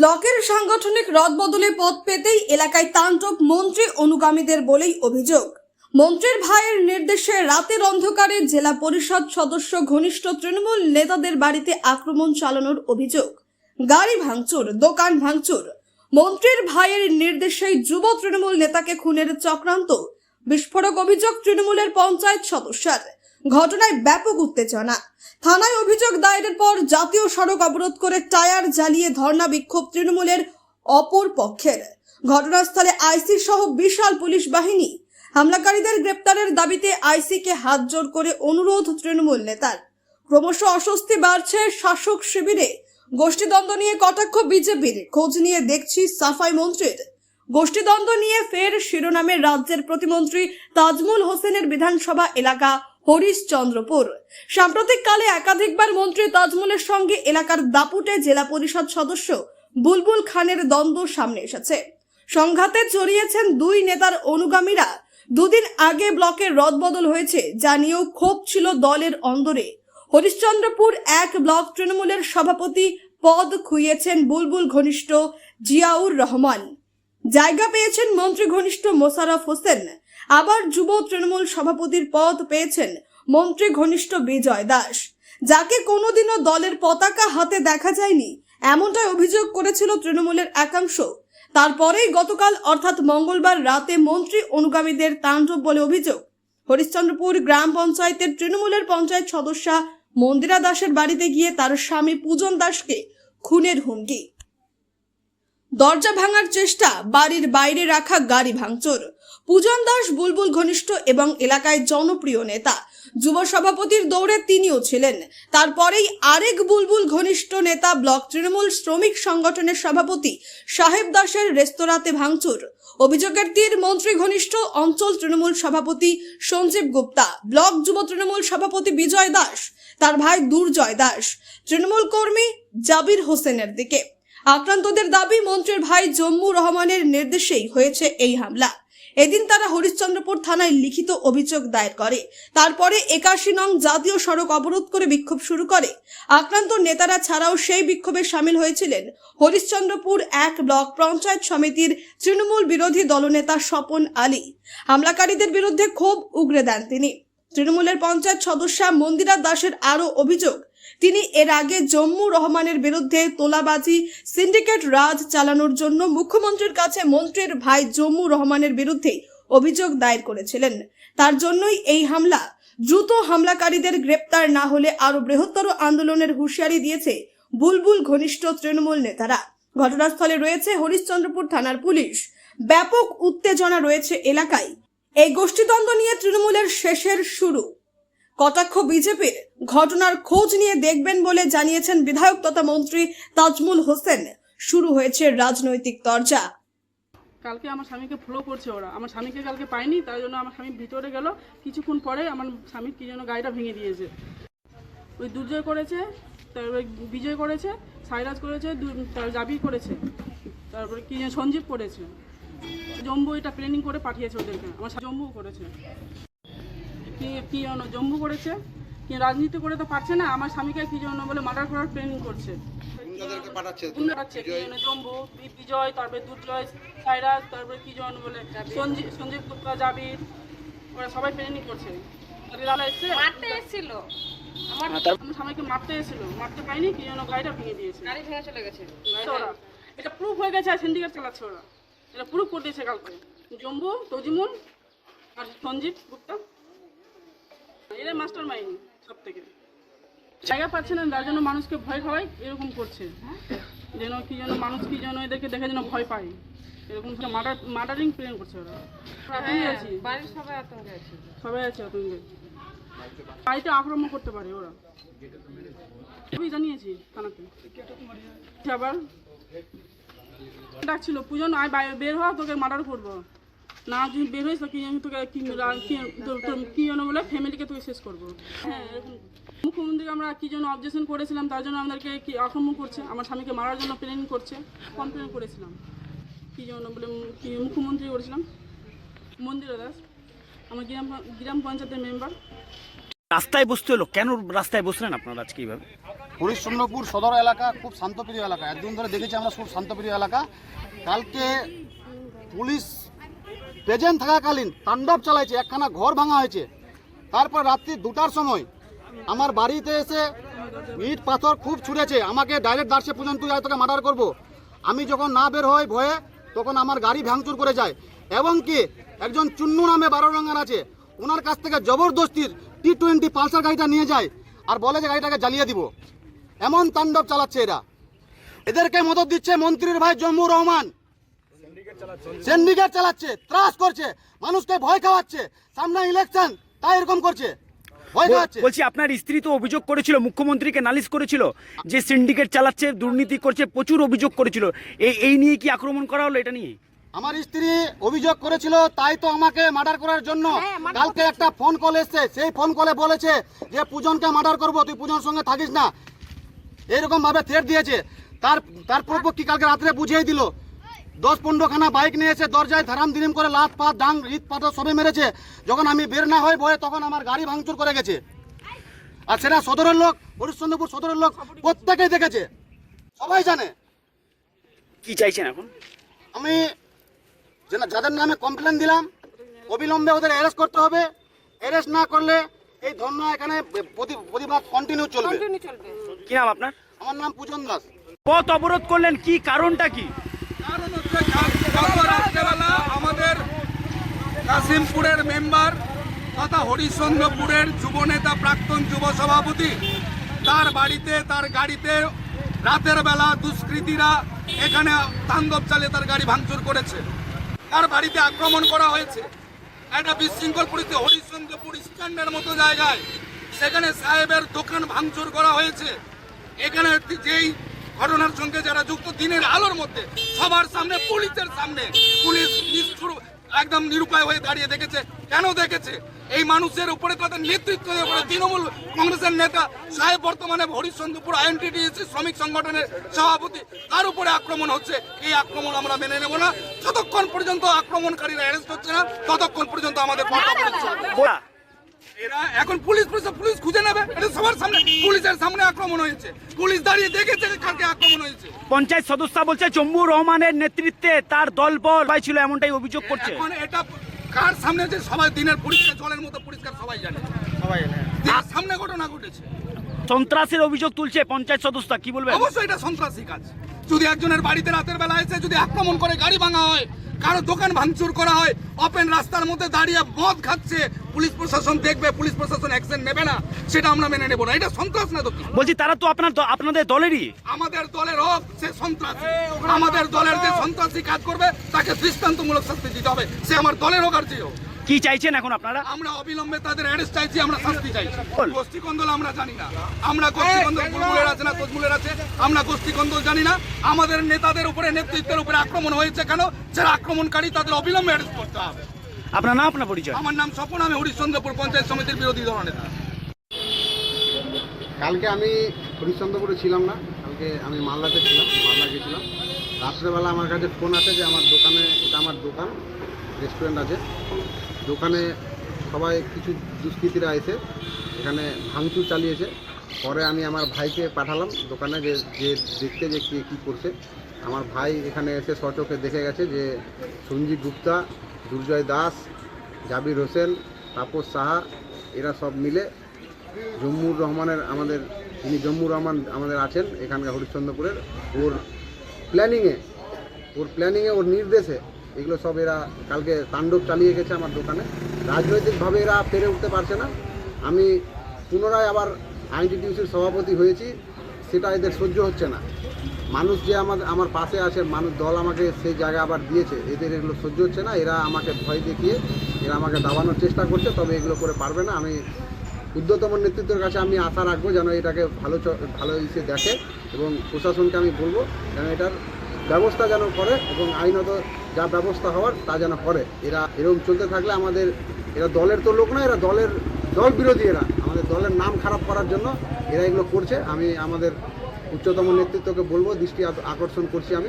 ব্লকের সাংগঠনিক রদবদলে পদ পেতেই এলাকায় তাণ্ডব মন্ত্রী অনুগামীদের বলেই অভিযোগ। মন্ত্রীর ভাইয়ের নির্দেশে রাতের অন্ধকারে জেলা পরিষদ সদস্য ঘনিষ্ঠ তৃণমূল নেতাদের বাড়িতে আক্রমণ চালানোর অভিযোগ। গাড়ি ভাঙচুর, দোকান ভাঙচুর। মন্ত্রীর ভাইয়ের নির্দেশেই যুব তৃণমূল নেতাকে খুনের চক্রান্ত। বিস্ফোরক অভিযোগ তৃণমূলের পঞ্চায়েত সদস্যের। ঘটনায় ব্যাপক উত্তেজনা। থানায় অভিযোগ দায়েরের পর জাতীয় সড়ক অবরোধ করে টায়ার জ্বালিয়ে ধর্ণা বিক্ষোভ তৃণমূলের অপর পক্ষের। ঘটনাস্থলে আইসি সহ বিশাল পুলিশ বাহিনী। হামলাকারীদের গ্রেপ্তারের দাবিতে আইসিকে হাত জোর করে অনুরোধ তৃণমূল নেতার। ক্রমশ অস্বস্তি বাড়ছে শাসক শিবিরে। গোষ্ঠীদ্বন্দ্ব নিয়ে কটাক্ষ বিজেপির। খোঁজ নিয়ে দেখছি সাফাই মন্ত্রীর। গোষ্ঠীদ্বন্দ্ব নিয়ে ফের শিরোনামে রাজ্যের প্রতিমন্ত্রী তাজমুল হোসেনের বিধানসভা এলাকা হরিশচন্দ্রপুর। সাম্প্রতিককালে একাধিকবার মন্ত্রী তাজমুলের সঙ্গে এলাকার দাপুটে জেলা পরিষদ সদস্য বুলবুল খানের দ্বন্দ্ব সামনে এসেছে। সংঘাতে জড়িয়েছেন দুই নেতার অনুগামীরা। দুদিন আগে ব্লকে রদবদল হয়েছে, যা নিয়েও ক্ষোভ ছিল দলের অন্দরে। হরিশ্চন্দ্রপুর এক ব্লক তৃণমূলের সভাপতি পদ খুইয়েছেন বুলবুল ঘনিষ্ঠ জিয়াউর রহমান। জায়গা পেয়েছেন মন্ত্রী ঘনিষ্ঠ মোশারফ হোসেন। আবার যুব তৃণমূল সভাপতির পদ পেয়েছেন মন্ত্রী ঘনিষ্ঠ বিজয় দাস। যাকে কোনোদিনও দলের পতাকা হাতে দেখা যায়নি, এমনটাই অভিযোগ করেছিল তৃণমূলের একাংশ। তারপরেই গতকাল অর্থাৎ মঙ্গলবার রাতে মন্ত্রী অনুগামীদের তাণ্ডব বলে অভিযোগ। হরিশ্চন্দ্রপুর গ্রাম পঞ্চায়েতের তৃণমূলের পঞ্চায়েত সদস্যা মন্দিরা দাসের বাড়িতে গিয়ে তার স্বামী পূজন দাসকে খুনের হুমকি। দরজা ভাঙার চেষ্টা, বাড়ির বাইরে রাখা গাড়ি ভাঙচুর। পূজন দাস, বুলবুল ঘনিষ্ঠ এবং এলাকায় জনপ্রিয় নেতা। যুব সভাপতির দৌড়ে তিনিও ছিলেন। তারপরেই আরেক বুলবুল ঘনিষ্ঠ নেতা ব্লক তৃণমূল শ্রমিক সংগঠনের সভাপতি সাহেব দাসের রেস্তোরাঁতে ভাঙচুর। অভিযোগের তীর মন্ত্রী ঘনিষ্ঠ অঞ্চল তৃণমূল সভাপতি সঞ্জীব গুপ্তা, ব্লক যুব তৃণমূল সভাপতি বিজয় দাস, তার ভাই দুর্জয় দাস, তৃণমূল কর্মী জাবির হোসেনের দিকে। আক্রান্তদের দাবি, মন্ত্রীর ভাই জম্মু রহমানের নির্দেশেই হয়েছে এই হামলা। এদিন তারা হরিশ্চন্দ্রপুর থানায় লিখিত অভিযোগ দায়ের করে। তারপরে একাশি নং জাতীয় সড়ক অবরোধ করে বিক্ষোভ শুরু করে। আক্রান্ত নেতারা ছাড়াও সেই বিক্ষোভে সামিল হয়েছিলেন হরিশ্চন্দ্রপুর এক ব্লক পঞ্চায়েত সমিতির তৃণমূল বিরোধী দলনেতা স্বপন আলী। হামলাকারীদের বিরুদ্ধে ক্ষোভ উগরে দেন তিনি। তৃণমূলের পঞ্চায়েত সদস্যা মন্দিরা দাসের আরও অভিযোগ তিনি এর আগে জম্মু রহমানের বিরুদ্ধে তোলাবাজি, সিন্ডিকেট রাজ চালানোর জন্য মুখ্যমন্ত্রীর কাছে মন্ত্রীর ভাই জম্মু রহমানের বিরুদ্ধে অভিযোগ দায়ের করেছিলেন। তার জন্যই এই হামলা। দ্রুত হামলাকারীদের গ্রেপ্তার না হলে আরও বৃহত্তর আন্দোলনের হুঁশিয়ারি দিয়েছে বুলবুল ঘনিষ্ঠ তৃণমূল নেতারা। ঘটনাস্থলে রয়েছে হরিশ্চন্দ্রপুর থানার পুলিশ। ব্যাপক উত্তেজনা রয়েছে এলাকায়। এই গোষ্ঠীদ্বন্দ্ব নিয়ে তৃণমূলের শেষের শুরু। কটাক্ষ বিজেপির ঘটনার খোঁজ নিয়ে দেখবেন বলে জানিয়েছেন বিধায়ক তথা মন্ত্রী তাজমুল হোসেন। শুরু হয়েছে রাজনৈতিক তরজা। কালকে আমার স্বামীকে ফলো করছে ওরা। আমার স্বামীকে কালকে পাইনি, তাই জন্য আমার স্বামী ভিতরে গেল। কিছুক্ষণ পরে আমার স্বামীর কি যেন গাড়িটা ভেঙে দিয়েছে। ওই দুর্জয় করেছে তারপরে বিজয় করেছে, সাইরাজ করেছে তার জাবি করেছে, তারপরে কি সঞ্জীব করেছে। জম্বু এটা প্ল্যানিং করে পাঠিয়েছে ওদেরকে। আমার জম্বু করেছে। কি কি যেন জম্বু করেছে কি রাজনীতি করে তো পারছে না আমার স্বামীকে কি জন্য বলে মার্ডার করার প্ল্যানিং করছে। জম্বু বিজয়? তারপরে দুর্জয় সাইরাজ তারপরে কি জন বলে সঞ্জীব সঞ্জীব গুপ্তা জাবির ওরা সবাই প্ল্যানিং করছে। মারতে এসেছিল। আমার স্বামীকে মারতে এসেছিল। মারতে পাইনি কি যেন গাড়িটা ভেঙে দিয়েছে। গাড়ি ভেঙে চলে গেছে। ওরা এটা প্রুফ হয়ে গেছে আর সিন্ডিকেট চালাচ্ছে ওরা। এটা প্রুফ করে দিয়েছে কালকে। জম্বু তজিমুল আর সঞ্জীব গুপ্তা। এরা মাস্টার মাইন্ড সব থেকে জায়গা পাচ্ছে না যার জন্য মানুষকে ভয় খাওয়াই এরকম করছে। যেন কি যেন মানুষ কি যেন এদেরকে দেখে যেন ভয় পায়। এরকম মার্ডার মার্ডারিং প্ল্যান করছে ওরা। আতঙ্কে আছি। বাড়ির সবাই আতঙ্কে আছে। সবাই আছে আতঙ্কে। বাড়িতে আক্রমণ করতে পারে ওরা। আমি জানিয়েছি থানাতে। আবার ডাকছিল পুজন আয় বাইরে বের হওয়া তোকে মার্ডার করব। না যদি বের হয়েছ কি আমি তোকে কি কি যেন বলে ফ্যামিলিকে তোকে শেষ করব। হ্যাঁ এরকম। মুখ্যমন্ত্রীকে আমরা কি জন্য অবজেকশন করেছিলাম তার জন্য আমাদেরকে কি আক্রমণ করছে আমার স্বামীকে মারার জন্য প্ল্যানিং করছে কমপ্লেন করেছিলাম। কি জন্য বলে কি মুখ্যমন্ত্রী করেছিলাম। মন্দিরা দাস আমার গ্রাম গ্রাম পঞ্চায়েতের মেম্বার রাস্তায় বসতে হলো? কেন রাস্তায় বসলেন আপনারা আজকে এইভাবে? হরিশ্চন্দ্রপুর সদর এলাকা খুব শান্তপ্রিয় এলাকা। একদিন ধরে দেখেছি আমরা খুব শান্তপ্রিয় এলাকা। কালকে পুলিশ প্রেজেন্ট থাকাকালীন তাণ্ডব চালাইছে, একখানা ঘর ভাঙা হয়েছে। তারপর রাত্রি দুটার সময় আমার বাড়িতে এসে ইট, পাথর খুব ছুঁড়েছে। আমাকে ডাইরেক্ট দার্সে পর্যন্ত যায় তোকে মার্ডার করব। আমি যখন না বের হই ভয়ে, তখন আমার গাড়ি ভাঙচুর করে যায়। এবং কি, একজন চুন্নু নামে বারো রঙের আছে। ওনার কাছ থেকে জবরদস্তির টি টোয়েন্টি পালসার গাড়িটা নিয়ে যায় আর বলে যে গাড়িটাকে জ্বালিয়ে দিব। এমন তাণ্ডব চালাচ্ছে এরা। এদেরকে মদত দিচ্ছে মন্ত্রীর ভাই জম্মু রহমান। সিন্ডিকেট চালাচ্ছে ত্রাস করছে মানুষকে ভয় খাওয়াচ্ছে। সামনে ইলেকশন তাই এরকম করছে। বলছি আপনার স্ত্রী তো অভিযোগ করেছিল মুখ্যমন্ত্রীকে নালিশ করেছিল যে সিন্ডিকেট চালাচ্ছে দুর্নীতি করছে প্রচুর অভিযোগ করেছিল। এই এই নিয়ে কি আক্রমণ করা হলো এটা নিয়ে? আমার স্ত্রী অভিযোগ করেছিল তাই তো আমাকে মার্ডার করার জন্য। কালকে একটা ফোন কল এসছে সেই ফোন কলে বলেছে যে পূজনকে মার্ডার করব তুই পূজনের সঙ্গে থাকিস না। এইরকম ভাবে থ্রেট দিয়েছে। তার তার পরপক্ষী কালকে রাত্রে বুঝিয়ে দিল? দশ পনেরো খানা বাইক নিয়ে এসে দরজায় ধারাম দিরিম করে লাত পাত ডাং ইট পাথর সবে মেরেছে। যখন আমি বের না হয়ে বয়ে তখন আমার গাড়ি ভাঙচুর করে গেছে। আর সেটা সদরের লোক হরিশ্চন্দ্রপুর সদরের লোক প্রত্যেকেই দেখেছে। সবাই জানে। কি চাইছেন এখন? আমি যাদের নামে কমপ্লেন দিলাম অবিলম্বে ওদের অ্যারেস্ট করতে হবে। অ্যারেস্ট না করলে এই ধর্ণা এখানে প্রতি- প্রতিবাদ কন্টিনিউ চলবে। কন্টিনিউ চলবে। কি নাম আপনার? আমার নাম পূজন দাস। পথ অবরোধ করলেন কি কারণটা কি কারণ হচ্ছে কাল- গত আমাদের কাশিমপুরের মেম্বার তথা হরিশ্চন্দ্রপুরের যুবনেতা প্রাক্তন যুব সভাপতি। তার বাড়িতে, তার গাড়িতে রাতের বেলা দুষ্কৃতীরা এখানে তাণ্ডব চালিয়ে তার গাড়ি ভাঙচুর করেছে। তার বাড়িতে আক্রমণ করা হয়েছে। একটা বিশৃঙ্খল পরিস্থিতি, হরিশ্চন্দ্রপুর স্ট্যান্ডের মতো জায়গায়। সেখানে সাহেবের দোকান ভাঙচুর করা হয়েছে। এখানে যেই ঘটনার সঙ্গে যারা যুক্ত, দিনের আলোর মধ্যে, সবার সামনে, পুলিশের সামনে, পুলিশ নিষ্ঠুর, একদম নিরুপায় হয়ে দাঁড়িয়ে দেখেছে। কেন দেখেছে? এই মানুষের উপরে তাদের নেতৃত্বের উপরে তৃণমূল কংগ্রেসের নেতা সাহেব বর্তমানে হরিশ্চন্দ্রপুর আইএনটিডিসি শ্রমিক সংগঠনের সভাপতি, তার উপরে আক্রমণ হচ্ছে। এই আক্রমণ আমরা মেনে নেব না। যতক্ষণ পর্যন্ত আক্রমণকারীরা অ্যারেস্ট হচ্ছে না, ততক্ষণ পর্যন্ত আমাদের পথ অবরোধ চলবে। বলা এরা এখন পুলিশ প্রশাসন পুলিশ খুঁজে নেবে। এটা সবার সামনে। পুলিশের সামনে আক্রমণ হয়েছে। পুলিশ দাঁড়িয়ে দেখেছে যে কালকে আক্রমণ হয়েছে। পঞ্চায়েত সদস্য বলছে জম্মু রহমানের নেতৃত্বে তার দল বল ছিল এমনটাই অভিযোগ করছে। এখন এটা কার সামনে যে সবাই দিনের পরিষ্কার জলের মতো পরিষ্কার সবাই জানে। সবাই জানে সামনে ঘটনা ঘটেছে। সন্ত্রাসের অভিযোগ তুলছে পঞ্চায়েত সদস্য কি বলবে অবশ্যই এটা সন্ত্রাসী কাজ। যদি একজনের বাড়িতে রাতের বেলা এসে যদি আক্রমণ করে গাড়ি ভাঙা হয় কারও দোকান ভাঙচুর করা হয় ওপেন রাস্তার মধ্যে দাঁড়িয়ে মদ খাচ্ছে পুলিশ প্রশাসন দেখবে পুলিশ প্রশাসন অ্যাকশন নেবে না সেটা আমরা মেনে নেব না। এটা সন্ত্রাস না তো বলছি তারা তো আপনার আপনাদের দলেরই। আমাদের দলের হোক সে সন্ত্রাসী। আমাদের দলের যে সন্ত্রাসী কাজ করবে তাকে দৃষ্টান্তমূলক শাস্তি দিতে হবে। সে আমার দলের হোক আর যে হোক কি চাইছেন এখন আপনারা? আমরা অবিলম্বে তাদের অ্যারেস্ট চাইছি আমরা শাস্তি চাইছি। গোষ্ঠী কন্দল আমরা জানি না। আমরা গোষ্ঠী কন্দল বুলবুলের আছে না তজমুলের আছে আমরা গোষ্ঠী কন্দল জানি না। আমাদের নেতাদের উপরে নেতৃত্বের উপরে আক্রমণ হয়েছে কেন? যারা আক্রমণকারী তাদের অবিলম্বে অ্যারেস্ট করতে হবে। আপনার নাম আপনার পরিচয়? আমার নাম স্বপন আমি হরিশ্চন্দ্রপুর পঞ্চায়েত সমিতির বিরোধী দল নেতা। কালকে আমি হরিশ্চন্দ্রপুরে ছিলাম না কালকে আমি মালদাতে ছিলাম মালদা গেছিলাম। রাত্রেবেলা আমার কাছে ফোন আছে যে আমার দোকানে এটা আমার দোকান রেস্টুরেন্ট আছে। দোকানে সবাই কিছু দুষ্কৃতীরা এসে এখানে ভাঙচুর চালিয়েছে। পরে আমি আমার ভাইকে পাঠালাম দোকানে যে যে দেখতে যে কে কী করছে। আমার ভাই এখানে এসে সচোখে দেখে গেছে যে সঞ্জীব গুপ্তা, দুর্জয় দাস, জাবির হোসেন, তাপস সাহা, এরা সব মিলে জম্মুর রহমানের আমাদের, যিনি জম্মুর রহমান আমাদের আছেন এখানকার হরিশ্চন্দ্রপুরের, ওর প্ল্যানিংয়ে ওর প্ল্যানিংয়ে ওর নির্দেশে এগুলো সব এরা কালকে তাণ্ডব চালিয়ে গেছে আমার দোকানে। রাজনৈতিকভাবে এরা পেরে উঠতে পারছে না। আমি পুনরায় আবার আইনটিটিউসির সভাপতি হয়েছি, সেটা এদের সহ্য হচ্ছে না। মানুষ যে আমার আমার পাশে আছে, মানুষ দল আমাকে সেই জায়গা আবার দিয়েছে, এদের এগুলো সহ্য হচ্ছে না। এরা আমাকে ভয় দেখিয়ে, এরা আমাকে দাবানোর চেষ্টা করছে, তবে এগুলো করে পারবে না। আমি ঊর্ধ্বতম নেতৃত্বের কাছে আমি আশা রাখব যেন এটাকে ভালো ভালো হিসেবে দেখে এবং প্রশাসনকে আমি বলব যেন এটার ব্যবস্থা যেন করে এবং আইনত যা ব্যবস্থা হওয়ার তা যেন করে। এরা এরকম চলতে থাকলে আমাদের, এরা দলের তো লোক না, এরা দলের দল বিরোধী এরা। আমাদের দলের নাম খারাপ করার জন্য এরা এগুলো করছে। আমি আমাদের উচ্চতম নেতৃত্বকে বলব, দৃষ্টি আকর্ষণ করছি আমি।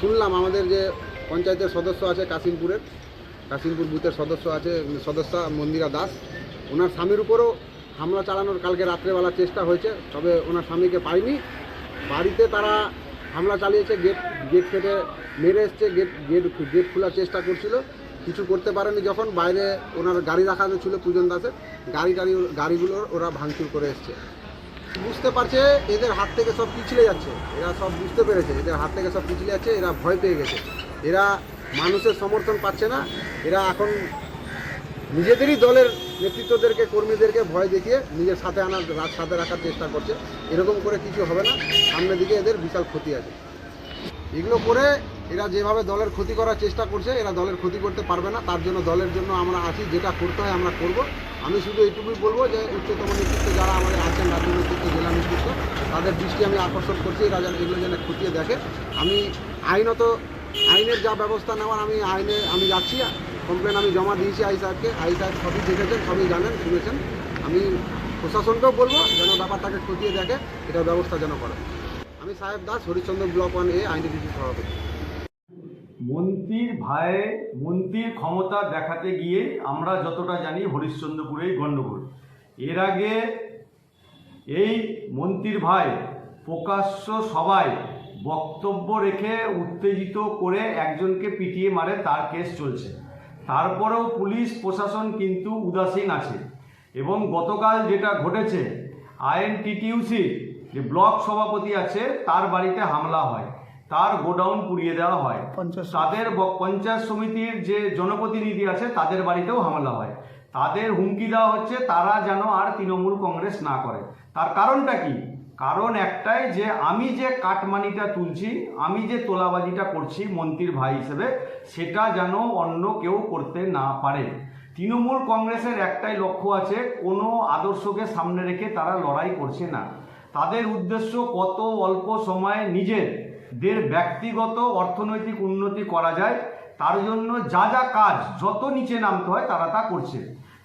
শুনলাম আমাদের যে পঞ্চায়েতের সদস্য আছে কাশিমপুরের, কাশিমপুর বুথের সদস্য আছে, সদস্য মন্দিরা দাস। ওনার স্বামীর উপরও হামলা চালানোর কালকে রাত্রেবেলা চেষ্টা হয়েছে, তবে ওনার স্বামীকে পাইনি। বাড়িতে তারা হামলা চালিয়েছে গেট গেট কেটে মেরে এসছে গেট গেট গেট খোলার চেষ্টা করছিল। কিছু করতে পারেনি যখন, বাইরে ওনার গাড়ি রাখা ছিল পূজন দাসের। গাড়ি টাড়ি গাড়িগুলোর ওরা ভাঙচুর করে এসছে। বুঝতে পারছে, এদের হাত থেকে সব পিছলে যাচ্ছে। এরা সব বুঝতে পেরেছে, এদের হাত থেকে সব পিছলে যাচ্ছে, এরা ভয় পেয়ে গেছে। এরা মানুষের সমর্থন পাচ্ছে না। এরা এখন নিজেদেরই দলের নেতৃত্বদেরকে, কর্মীদেরকে ভয় দেখিয়ে নিজের সাথে আনার সাথে রাখার চেষ্টা করছে। এরকম করে কিছু হবে না। সামনের দিকে এদের বিশাল ক্ষতি আছে। এগুলো করে এরা যেভাবে দলের ক্ষতি করার চেষ্টা করছে, এরা দলের ক্ষতি করতে পারবে না। তার জন্য দলের জন্য আমরা আছি, যেটা করতে হয় আমরা করব। আমি শুধু এইটুকুই বলব যে, উচ্চতম নেতৃত্ব যারা আমাদের আছেন, রাজ্য নেতৃত্ব, জেলা নেতৃত্ব, তাদের দৃষ্টি আমি আকর্ষণ করছি, এরা যেন এগুলো যেন খতিয়ে দেখে। আমি আইনত, আইনের যা ব্যবস্থা নেওয়ার, আমি আইনে, আমি যাচ্ছি। কমপ্লেন আমি জমা দিয়েছি আই সাহেবকে আই সাহেব সবই দেখেছেন, সবই জানেন, শুনেছেন। আমি প্রশাসনকেও বলব, যেন ব্যাপারটাকে খতিয়ে দেখে এটার ব্যবস্থা যেন করে আমি সাহেব দাস হরিশ্চন্দ্র ব্লক ওয়ান এ আইনডিটি সভাপতি। মন্ত্রীর ভাই মন্ত্রীর ক্ষমতা দেখাতে গিয়ে আমরা যতটা জানি হরিশ্চন্দ্রপুরেই গণ্ডগোল। এর আগে এই মন্ত্রীর ভাই প্রকাশ্য সবাই বক্তব্য রেখে উত্তেজিত করে একজনকে পিটিয়ে মারে, তার কেস চলছে। তারপরেও পুলিশ প্রশাসন কিন্তু উদাসীন আছে। এবং গতকাল যেটা ঘটেছে আইএনটিটিউসির যে ব্লক সভাপতি আছে তার বাড়িতে হামলা হয়। তার গোডাউন পুড়িয়ে দেওয়া হয়। তাদের পঞ্চায়েত সমিতির যে জনপ্রতিনিধি আছে তাদের বাড়িতেও হামলা হয়। তাদের হুমকি দেওয়া হচ্ছে তারা যেন আর তৃণমূল কংগ্রেস না করে। তার কারণটা কি? কারণ একটাই যে আমি যে কাটমানিটা তুলছি, আমি যে তোলাবাজিটা করছি মন্ত্রীর ভাই হিসেবে, সেটা যেন অন্য কেউ করতে না পারে। তৃণমূল কংগ্রেসের একটাই লক্ষ্য আছে, কোনো আদর্শকে সামনে রেখে তারা লড়াই করছে না। তাদের উদ্দেশ্য কত অল্প সময়ে নিজের দের ব্যক্তিগত অর্থনৈতিক উন্নতি করা যায়, তার জন্য যা যা কাজ যত নিচে নামতে হয় তারা তা করছে।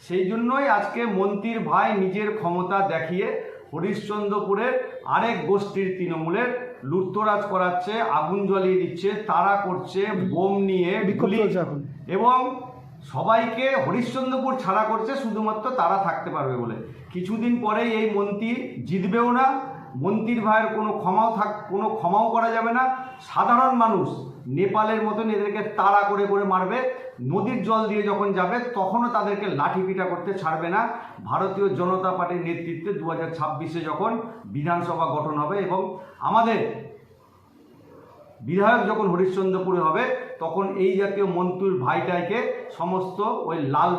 সেই জন্যই আজকে মন্ত্রীর ভাই নিজের ক্ষমতা দেখিয়ে হরিশ্চন্দ্রপুরের আরেক গোষ্ঠীর তৃণমূলের লুটতরাজ করাচ্ছে আগুন জ্বালিয়ে দিচ্ছে তারা করছে বোম নিয়ে এবং সবাইকে হরিশ্চন্দ্রপুর ছাড়া করছে শুধুমাত্র তারা থাকতে পারবে বলে। কিছুদিন পরেই এই মন্ত্রী জিতবেও না মন্ত্রীর ভাইয়ের কোনো ক্ষমাও থাক কোনো ক্ষমাও করা যাবে না। সাধারণ মানুষ নেপালের মতন এদেরকে তাড়া করে করে মারবে, নদীর জল দিয়ে যখন যাবে, তখনও তাদেরকে লাঠি পিটা করতে ছাড়বে না। ভারতীয় জনতা পার্টির নেতৃত্বে দু হাজার ছাব্বিশে যখন বিধানসভা গঠন হবে এবং আমাদের বিধায়ক যখন হরিশ্চন্দ্রপুরে হবে, তখন এই জাতীয় মন্ত্রীর ভাইটাইকে সমস্ত ওই লাল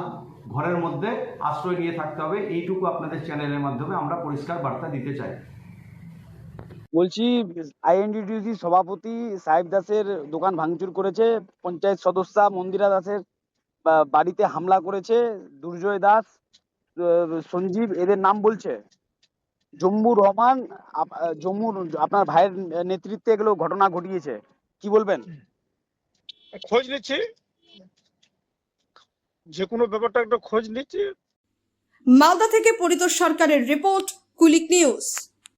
ঘরের মধ্যে আশ্রয় নিয়ে থাকতে হবে। এইটুকু আপনাদের চ্যানেলের মাধ্যমে আমরা পরিষ্কার বার্তা দিতে চাই। বলছি আইএনডিটিউসি সভাপতি সাহেব দাসের দোকান ভাঙচুর করেছে পঞ্চায়েত সদস্যা মন্দিরা দাসের বাড়িতে হামলা করেছে দুর্জয় দাস সঞ্জীব এদের নাম বলছে। জম্মু রহমান জম্মুর আপনার ভাইয়ের নেতৃত্বে এগুলো ঘটনা ঘটিয়েছে কি বলবেন? খোঁজ নিচ্ছি। যে কোনো ব্যাপারটা একটা খোঁজ নিচ্ছি। মালদা থেকে পরিতোষ সরকারের রিপোর্ট কুলিক নিউজ।